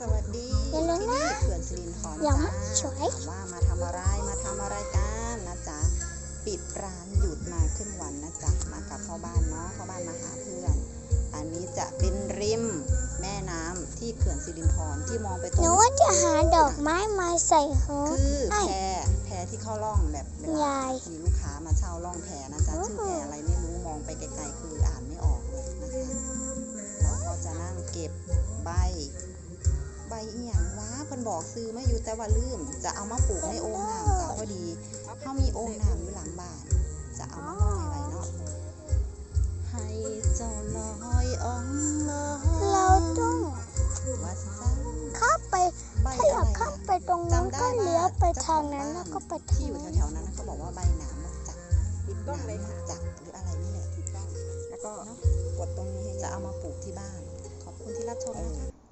สวัสดีอย่าลืมที่นะนี่เขื่อนสิรินธรยังไม่จ้าสวยถามว่ามาทำอะไรมาทำอะไรกันนะจ๊ะปิดร้านหยุดมาครึ่งวันนะจ๊ะมากับพ่อบ้านเนาะพ่อบ้านมาหาเพื่อน อันนี้จะเป็นริมแม่น้ำที่เขื่อนสิรินธรที่มองไปตหรงนูว่าจะหาดอกไม้มาใส่หูคือให้แพแพที่เข้าล่องแบบเวลายายมีลูกค้ามาเช่าล่องแพนะจ๊ะโอ้ชื่อโหแพอะไรไม่รู้มองไปไกลๆคืออ่านไม่ออกเลยนะคะเราก็จะนั่งเก็บใบใบ อีหยังวะเพิ่นบอกซื้อมาอยู่แต่ว่าลืม จะเอามาปลูกในโอ่งน้ำจ้ะพอดีเขามีโอ่งน้ำอยู่หลังบ้าน จะเอามาลอยไว้เนาะให้เจ้าลอยอ่องลอยเราต้องว่าซั่นเข้าไปถ้าอยากเข้าไปตรงนั้นก็เลี้ยวไปทางนั้นแล้วก็ไปที่ทางอยู่แถวๆนั้นเขาบอกว่าใบหนามนจักติดกล้องเลยหนามค่ะนกจักหรืออะไรนี่แหละติดองแล้วก็กดตรงนี้จะเอามาปลูกที่บ้าน ขอบคุณที่รับชมนะคะ